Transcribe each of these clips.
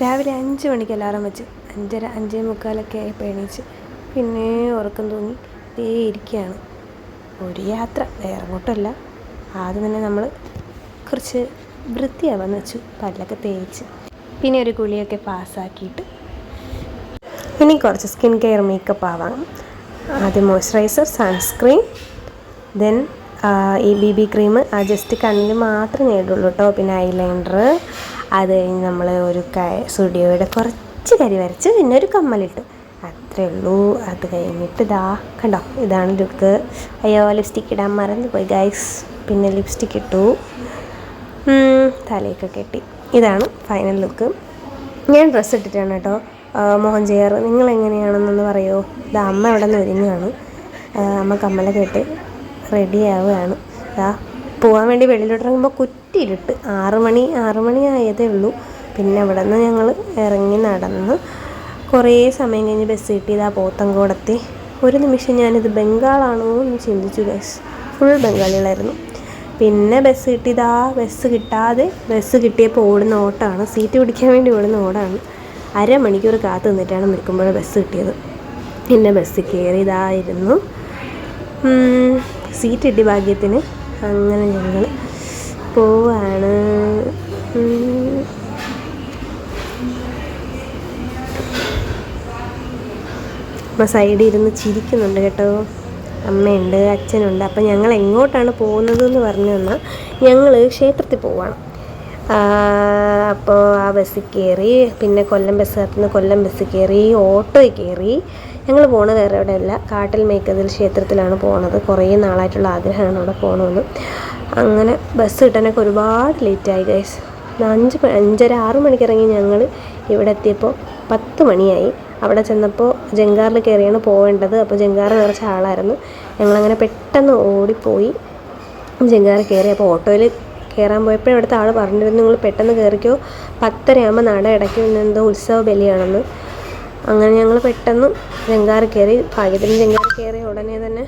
രാവിലെ അഞ്ച് മണിക്ക് അലാറം വെച്ച് അഞ്ചര അഞ്ചേ മുക്കാലൊക്കെ ആയപ്പോൾ എണീച്ച് പിന്നെ ഉറക്കം തൂങ്ങി ദേ ഇരിക്കുകയാണ് ഒരു യാത്ര വേറെ അങ്ങോട്ടല്ല ആദ്യം തന്നെ നമ്മൾ കുറച്ച് വൃത്തിയാവാന്ന് വെച്ചു പല്ലൊക്കെ തേച്ച്. പിന്നെ ഒരു കുളിയൊക്കെ പാസ്സാക്കിയിട്ട് ഇനി കുറച്ച് സ്കിൻ കെയർ മേക്കപ്പ് ആവാം ആദ്യം മോയ്സ്ചറൈസർ സൺസ്ക്രീൻ ദെൻ ഈ ബി ബി ക്രീം ആ ജസ്റ്റ് കണ്ണിൽ മാത്രമേ നേടുള്ളൂ കേട്ടോ. പിന്നെ ഐലൈനർ അത് കഴിഞ്ഞ് നമ്മൾ ഒരു സ്റ്റുഡിയോയുടെ കുറച്ച് കരി വരച്ച് പിന്നെ ഒരു കമ്മലിട്ട്. അത്രേ ഉള്ളൂ. അത് കഴിഞ്ഞിട്ട് ഇതാ കണ്ടോ? ഇതാണ് ലുക്ക്. അയ്യോ ലിപ്സ്റ്റിക് ഇടാൻ മറന്നു പോയി ഗൈസ്. പിന്നെ ലിപ്സ്റ്റിക് ഇട്ടു. തലയൊക്കെ കെട്ടി. ഇതാണ് ഫൈനൽ ലുക്ക്. ഞാൻ ഡ്രസ്സ് ഇട്ടിട്ടാണ് കേട്ടോ. മോഹൻ ചെയ്യാറ് നിങ്ങൾ എങ്ങനെയാണെന്നൊന്ന് പറയുമോ ഇത് അമ്മ ഇവിടെ നിന്ന് ഒരുങ്ങുകയാണ് അമ്മ കമ്മലൊക്കെ ഇട്ട് റെഡി ആവുകയാണ്. ഇതാ പോകാൻ വേണ്ടി വെളിയിലോട്ട് ഇറങ്ങുമ്പോൾ കുറ്റിയിലിട്ട് ആറ് മണി ആറ് മണി ആയതേ ഉള്ളൂ. പിന്നെ അവിടെ നിന്ന് ഞങ്ങൾ ഇറങ്ങി നടന്ന് കുറേ സമയം കഴിഞ്ഞ് ബസ് കിട്ടി ഇതാ പോത്തങ്കോടത്തെ. ഒരു നിമിഷം ഞാനിത് ബംഗാളാണോ എന്ന് ചിന്തിച്ചു ഗസ് ഫുൾ ബംഗാളികളായിരുന്നു. പിന്നെ ബസ് കിട്ടിയതാ ബസ് കിട്ടാതെ ബസ് കിട്ടിയപ്പോൾ ഓടുന്ന ഓട്ടമാണ് സീറ്റ് പിടിക്കാൻ വേണ്ടി ഓടുന്ന ഓടാണ്. അരമണിക്കൂർ കാത്തു നിന്നിട്ടാണ് നിൽക്കുമ്പോൾ ബസ് കിട്ടിയത്. പിന്നെ ബസ് കയറിയതായിരുന്നു സീറ്റ് കിട്ടി ഭാഗ്യത്തിന് അങ്ങനെ ഞങ്ങൾ പോവാണ്. അപ്പം സൈഡിൽ ഇരുന്ന് ചിരിക്കുന്നുണ്ട് കേട്ടോ. അമ്മയുണ്ട് അച്ഛനുണ്ട്. അപ്പം ഞങ്ങൾ എങ്ങോട്ടാണ് പോകുന്നത് എന്ന് പറഞ്ഞു തന്നാൽ ഞങ്ങൾ ക്ഷേത്രത്തിൽ പോവാണ്. അപ്പോൾ ആ ബസ്സിൽ കയറി പിന്നെ കൊല്ലം ബസ് കൊല്ലം ബസ് കയറി ഓട്ടോയിൽ കയറി ഞങ്ങൾ പോണത് വേറെ എവിടെയല്ല. കാട്ടിൽ മേക്കതിൽ ക്ഷേത്രത്തിലാണ് പോണത്. കുറേ നാളായിട്ടുള്ള ആഗ്രഹമാണ് അവിടെ പോകണമെന്ന് അങ്ങനെ ബസ് കിട്ടാനൊക്കെ ഒരുപാട് ലേറ്റായി ഗൈസ് അഞ്ച് അഞ്ചര ആറ് മണിക്ക് ഇറങ്ങി ഞങ്ങൾ ഇവിടെ എത്തിയപ്പോൾ പത്ത് മണിയായി. അവിടെ ചെന്നപ്പോൾ ജങ്കാറിൽ കയറിയാണ് പോവേണ്ടത്. അപ്പോൾ ജങ്കാറ് നിറച്ച ആളായിരുന്നു. ഞങ്ങളങ്ങനെ പെട്ടെന്ന് ഓടിപ്പോയി. ജങ്കാറ് കയറി അപ്പോൾ ഓട്ടോയിൽ കയറാൻ പോയപ്പോൾ ഇവിടുത്തെ ആൾ പറഞ്ഞിരുന്നു നിങ്ങൾ പെട്ടെന്ന് കയറിക്കോ പത്തരയാകുമ്പോൾ നട അടയ്ക്കും. എന്തോ ഉത്സവ ബലിയാണെന്ന് അങ്ങനെ ഞങ്ങൾ പെട്ടെന്ന് ജങ്കാറ് കയറി ഭാഗ്യത്തിന് ജങ്കാറ് കയറിയ ഉടനെ തന്നെ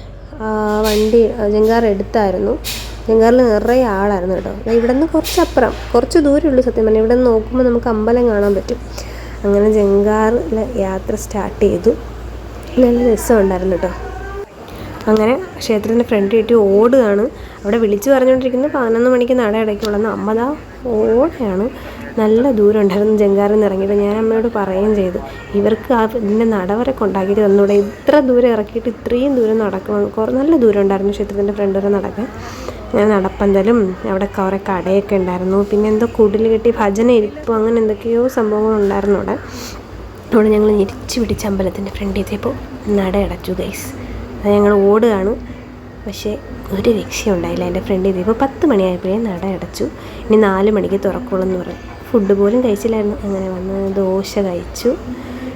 വണ്ടി ജങ്കാർ എടുത്തായിരുന്നു. ജങ്കാറിൽ നിറയെ ആളായിരുന്നു കേട്ടോ. ഇവിടെ നിന്ന് കുറച്ചപ്പുറം കുറച്ച് ദൂരമുള്ളൂ സത്യം പറഞ്ഞാൽ ഇവിടെ നിന്ന് നോക്കുമ്പോൾ നമുക്ക് അമ്പലം കാണാൻ പറ്റും. അങ്ങനെ ജങ്കാറിൽ യാത്ര സ്റ്റാർട്ട് ചെയ്തു. നല്ല രസമുണ്ടായിരുന്നു കേട്ടോ. അങ്ങനെ ക്ഷേത്രത്തിന്റെ ഫ്രണ്ട് കിട്ടി ഓടുകയാണ്. അവിടെ വിളിച്ചു പറഞ്ഞുകൊണ്ടിരിക്കുന്നത് പതിനൊന്ന് മണിക്ക് നട അടയ്ക്കുള്ളൂ അമ്മതാ ഓടെയാണ്. നല്ല ദൂരം ഉണ്ടായിരുന്നു ജങ്കാറിൽ ഇറങ്ങിയിട്ട് ഞാൻ അമ്മയോട് പറയുകയും ചെയ്തു. ഇവർക്ക് ആ ഇതിന്റെ നട വരെ കൊണ്ടാക്കിയിട്ട് തന്നൂടെ. ഇത്ര ദൂരം ഇറക്കിയിട്ട് ഇത്രയും ദൂരം നടക്കണം കുറേ നല്ല ദൂരം ഉണ്ടായിരുന്നു ക്ഷേത്രത്തിന്റെ ഫ്രണ്ട് വരെ നടക്കാൻ. ഞാൻ നടപ്പന്തലും അവിടെ കുറേ കടയൊക്കെ ഉണ്ടായിരുന്നു. പിന്നെ എന്തോ കുടിൽ കെട്ടി ഭജന ഇരിപ്പും അങ്ങനെ എന്തൊക്കെയോ സംഭവങ്ങളുണ്ടായിരുന്നു അവിടെ. അവിടെ ഞങ്ങൾ ഞെരിച്ച് പിടിച്ച അമ്പലത്തിന്റെ ഫ്രണ്ടിൽ എത്തിയപ്പോൾ നട അടച്ചു ഗൈസ് അത് ഞങ്ങൾ ഓടുകയാണ്. പക്ഷേ ഒരു രക്ഷയും ഉണ്ടായില്ല എന്റെ ഫ്രണ്ട് ഇതിപ്പോൾ പത്ത് മണിയായപ്പോഴേ നട അടച്ചു. ഇനി നാല് മണിക്ക് തുറക്കുള്ളൂ എന്ന് പറഞ്ഞു. ഫുഡ് പോലും കഴിച്ചില്ലായിരുന്നു. അങ്ങനെ വന്ന് ദോശ കഴിച്ചു.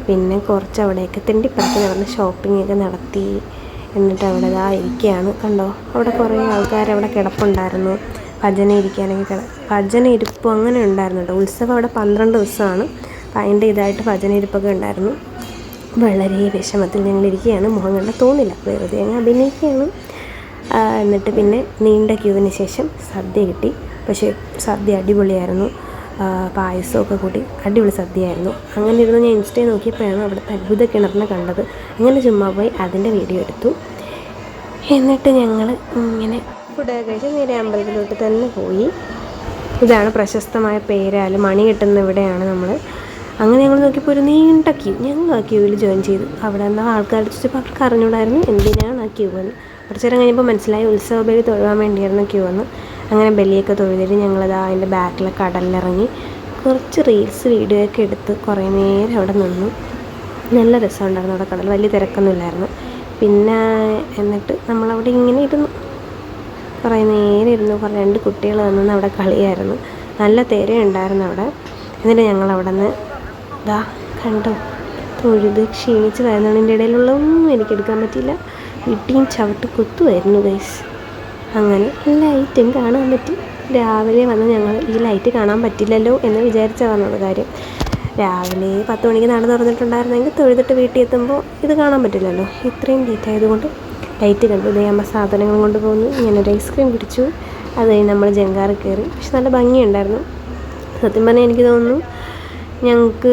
പിന്നെ കുറച്ച് അവിടെയൊക്കെ തെണ്ടിപ്പറത്ത് നടന്ന് ഷോപ്പിംഗ് ഒക്കെ നടത്തി. എന്നിട്ട് അവിടെ ഇതാ ഇരിക്കുകയാണ്. കണ്ടോ? അവിടെ കുറേ ആൾക്കാർ അവിടെ കിടപ്പുണ്ടായിരുന്നു. ഭജന ഇരിക്കാനൊക്കെ കിട ഭജന ഇരിപ്പും അങ്ങനെ ഉണ്ടായിരുന്നു കേട്ടോ. ഉത്സവം അവിടെ പന്ത്രണ്ട് ദിവസമാണ്. അപ്പം അതിന്റെ ഇതായിട്ട് ഭജന ഇരിപ്പൊക്കെ ഉണ്ടായിരുന്നു. വളരെ വിഷമത്തിൽ ഞങ്ങൾ ഇരിക്കുകയാണ് മുഖം കണ്ട തോന്നില്ല. വെറുതെ അങ്ങ് അഭിനയിക്കുകയാണ്. എന്നിട്ട് പിന്നെ നീണ്ട ക്യൂവിന് ശേഷം സദ്യ കിട്ടി. പക്ഷേ സദ്യ അടിപൊളിയായിരുന്നു. പായസമൊക്കെ കൂട്ടി അടിപൊളി സദ്യയായിരുന്നു. അങ്ങനെ ഇരുന്ന് ഞാൻ ഇൻസ്റ്റയിൽ നോക്കിയപ്പോഴാണ് അവിടുത്തെ അത്ഭുത കിണറിനെ കണ്ടത്. അങ്ങനെ ചുമ്മാ പോയി അതിന്റെ വീഡിയോ എടുത്തു. എന്നിട്ട് ഞങ്ങൾ ഇങ്ങനെ ഫുഡൊക്കെ കഴിച്ച് നേരെ അമ്പലത്തിലോട്ട് തന്നെ പോയി. ഇതാണ് പ്രശസ്തമായ പേരാൽ. മണി കിട്ടുന്ന ഇവിടെയാണ് നമ്മൾ അങ്ങനെ ഞങ്ങൾ നോക്കിയപ്പോൾ ഒരു നീണ്ട ക്യൂ ഞങ്ങൾ ആ ക്യൂവിൽ ജോയിൻ ചെയ്തു. അവിടെ നിന്ന് ആൾക്കാർ ചോദിച്ചപ്പോൾ അവർക്ക് അറിഞ്ഞൂടായിരുന്നു എന്തിനാണ് ആ ക്യൂ എന്ന് കുറച്ച് നേരം കഴിഞ്ഞപ്പോൾ മനസ്സിലായി ഉത്സവ ബലി തൊഴുവാൻ വേണ്ടിയായിരുന്നു ക്യൂ എന്ന്. അങ്ങനെ ബലിയൊക്കെ തൊഴുതിട്ട് ഞങ്ങളത് അതിന്റെ ബാക്കിലെ കടലിലിറങ്ങി കുറച്ച് റീൽസ് വീഡിയോ ഒക്കെ എടുത്ത് കുറേ നേരം അവിടെ നിന്നു. നല്ല രസമുണ്ടായിരുന്നു അവിടെ കടൽ. വലിയ തിരക്കൊന്നുമില്ലായിരുന്നു പിന്നെ എന്നിട്ട് നമ്മളവിടെ ഇങ്ങനെ ഇരുന്നു. കുറേ നേരം ഇരുന്നു. കുറേ രണ്ട് കുട്ടികൾ വന്നു അവിടെ കളിയായിരുന്നു. നല്ല തിരയുണ്ടായിരുന്നു അവിടെ. എന്നിട്ട് ഞങ്ങൾ അവിടെ നിന്ന് ഇതാ കണ്ടോ തൊഴുത് ക്ഷീണിച്ച് വരുന്നതിന്റെ ഇടയിലുള്ളതൊന്നും എനിക്ക് എടുക്കാൻ പറ്റിയില്ല. ഇടിയും ചവിട്ട് കുത്തുമായിരുന്നു ഗൈസ് അങ്ങനെ ലൈറ്റും കാണാൻ പറ്റി. രാവിലെ വന്ന് ഞങ്ങൾ ഈ ലൈറ്റ് കാണാൻ പറ്റില്ലല്ലോ എന്ന് വിചാരിച്ച വന്നത് കാര്യം. രാവിലെ പത്ത് മണിക്ക് നട തുറന്നിട്ടുണ്ടായിരുന്നെങ്കിൽ തൊഴുതിട്ട് വീട്ടിൽ എത്തുമ്പോൾ ഇത് കാണാൻ പറ്റില്ലല്ലോ. ഇത്രയും ലേറ്റ് ആയതുകൊണ്ട് ലൈറ്റ് കണ്ടു. അമ്മ സാധനങ്ങൾ കൊണ്ട് ഇങ്ങനെ ഒരു ഐസ്ക്രീം പിടിച്ചു അത് കഴിഞ്ഞ് നമ്മൾ ജങ്കാറ് കയറി. പക്ഷെ നല്ല ഭംഗിയുണ്ടായിരുന്നു. സത്യം പറഞ്ഞാൽ എനിക്ക് തോന്നുന്നു ഞങ്ങൾക്ക്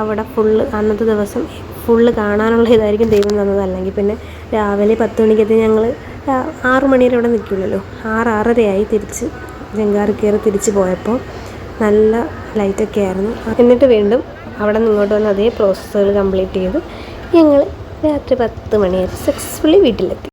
അവിടെ ഫുള്ള് അന്നത്തെ ദിവസം ഫുള്ള് കാണാനുള്ള ഇതായിരിക്കും ദൈവം തന്നത്. അല്ലെങ്കിൽ പിന്നെ രാവിലെ പത്ത് മണിക്കത്തെ ഞങ്ങൾ ആറ് മണി വരെ അവിടെ നിൽക്കില്ലല്ലോ. ആറ് ആറരയായി തിരിച്ച് ജങ്കാറ് കയറി തിരിച്ച് പോയപ്പോൾ നല്ല ലൈറ്റൊക്കെ ആയിരുന്നു. എന്നിട്ട് വീണ്ടും അവിടെ നിന്നോട്ട് വന്ന് അതേ പ്രോസസ്സുകൾ കംപ്ലീറ്റ് ചെയ്തു. ഞങ്ങൾ രാത്രി പത്ത് മണിയായി സക്സസ്ഫുള്ളി വീട്ടിലെത്തി.